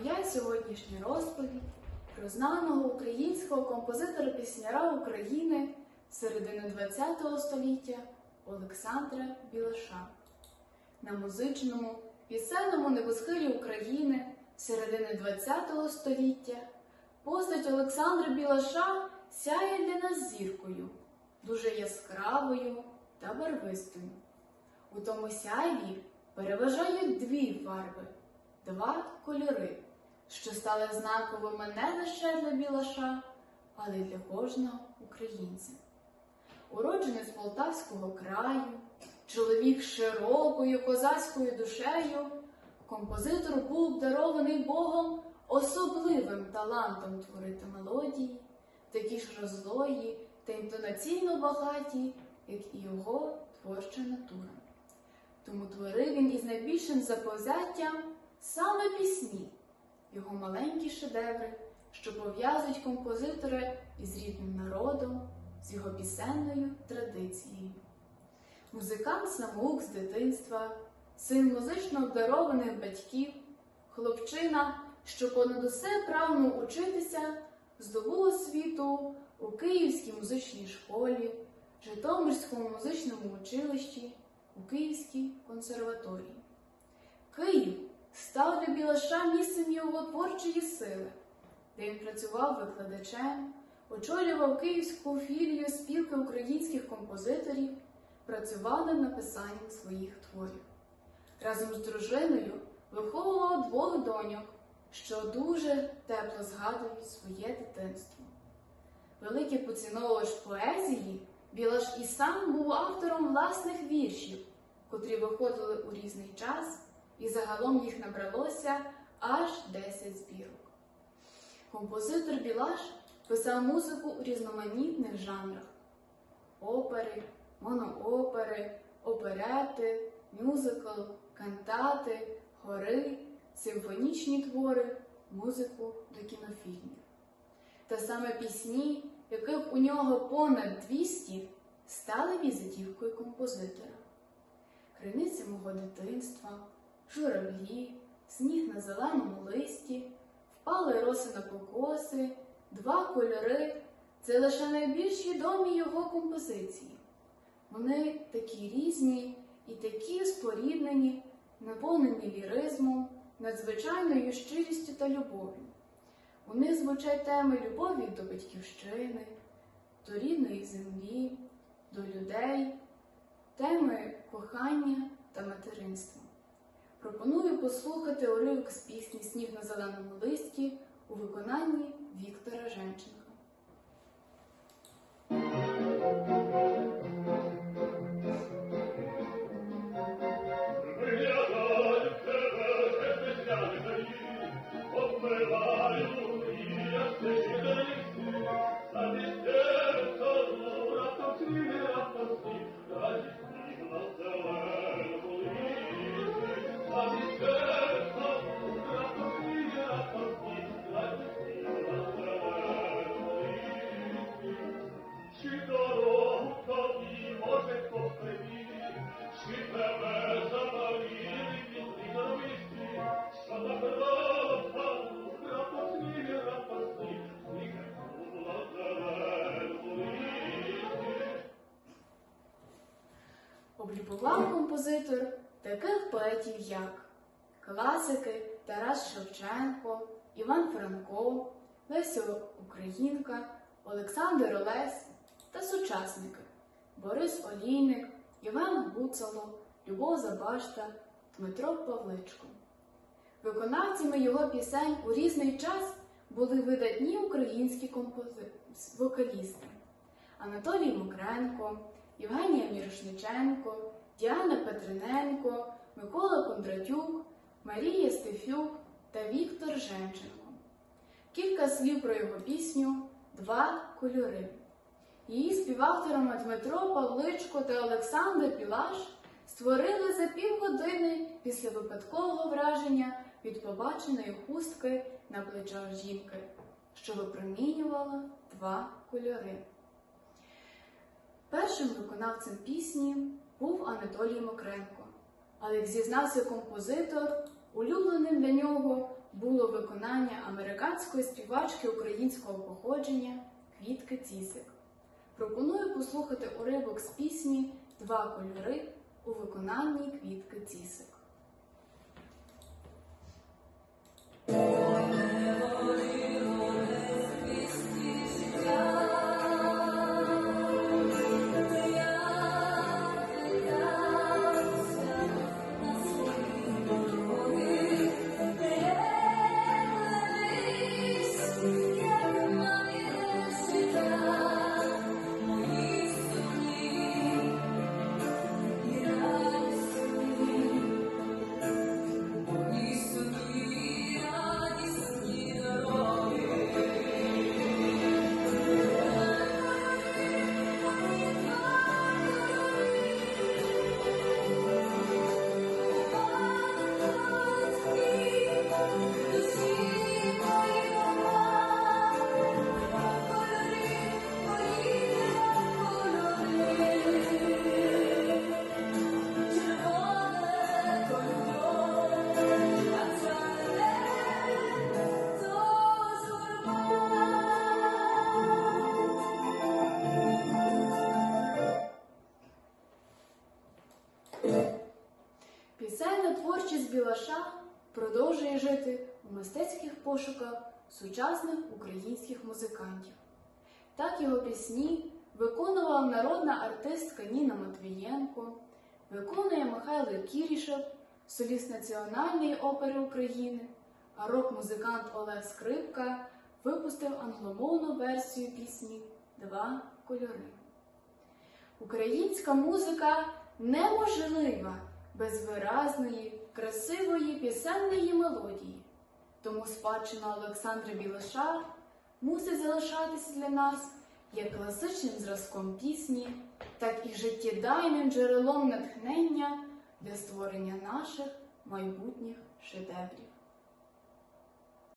Моя сьогоднішня розповідь про знаного українського композитора-пісняра України середини ХХ століття Олександра Білаша. На музичному пісенному небосхилі України середини ХХ століття постать Олександра Білаша сяє для нас зіркою, дуже яскравою та барвистою. У тому сяйві переважають дві фарби, два кольори, що стали знаковими не лише для Білаша, але й для кожного українця. Уродженець Полтавського краю, чоловік широкою козацькою душею, композитор був дарований Богом особливим талантом творити мелодії, такі ж розлої та інтонаційно багаті, як і його творча натура. Тому творив він із найбільшим заповзяттям саме пісні, його маленькі шедеври, що пов'язують композитора із рідним народом, з його пісенною традицією. Музикант самоук з дитинства, син музично обдарованих батьків, хлопчина, що понад усе прагнув учитися, здобув освіту у Київській музичній школі, Житомирському музичному училищі, у Київській консерваторії. Київ став для Білаша місцем його творчої сили, де він працював викладачем, очолював Київську філію спілки українських композиторів, працював над написанням своїх творів. Разом з дружиною виховував двох доньок, що дуже тепло згадують своє дитинство. Великий поціновувач поезії, Білаш і сам був автором власних віршів, котрі виходили у різний час, і загалом їх набралося аж 10 збірок. Композитор Білаш писав музику у різноманітних жанрах: опери, моноопери, оперети, мюзикл, кантати, хори, симфонічні твори, музику до кінофільмів. Та саме пісні, яких у нього понад 200, стали візитівкою композитора. Криниця мого дитинства, журавлі, сніг на зеленому листі, впали роси на покоси, два кольори це лише найбільш відомі його композиції. Вони такі різні і такі споріднені, наповнені ліризмом, надзвичайною щирістю та любов'ю. У них звучать теми любові до батьківщини, до рідної землі, до людей, теми кохання та материнства. Пропоную послухати уривок з пісні Сніг на зеленому листі у виконанні Віктора Женченка. Облюбував композитор таких поетів, як класики Тарас Шевченко, Іван Франко, Леся Українка, Олександр Олесь та сучасники Борис Олійник, Євген Гуцало, Любов Забашта, Дмитро Павличко. Виконавцями його пісень у різний час були видатні українські компози... вокалісти Анатолій Мокренко, Євгенія Мірошниченко, Діана Петриненко, Микола Кондратюк, Марія Стефюк та Віктор Женченко. Кілька слів про його пісню Два кольори. Її співавторами Дмитро Павличко та Олександр Білаш створили за півгодини після випадкового враження від побаченої хустки на плечах жінки, що випромінювала два кольори. Першим виконавцем пісні був Анатолій Мокренко, але як зізнався композитор, улюбленим для нього було виконання американської співачки українського походження Квітки Цісик. Пропоную послухати уривок з пісні Два кольори у виконанні Квітки Цісик. Пісенна творчість Білаша продовжує жити у мистецьких пошуках сучасних українських музикантів. Так його пісні виконувала народна артистка Ніна Матвієнко, виконує Михайло Кірішев, соліст Національної опери України, а рок-музикант Олег Скрипка випустив англомовну версію пісні Два кольори. Українська музика неможлива без виразної, красивої пісенної мелодії. Тому спадщина Олександра Білоша мусить залишатися для нас як класичним зразком пісні, так і життєдайним джерелом натхнення для створення наших майбутніх шедеврів.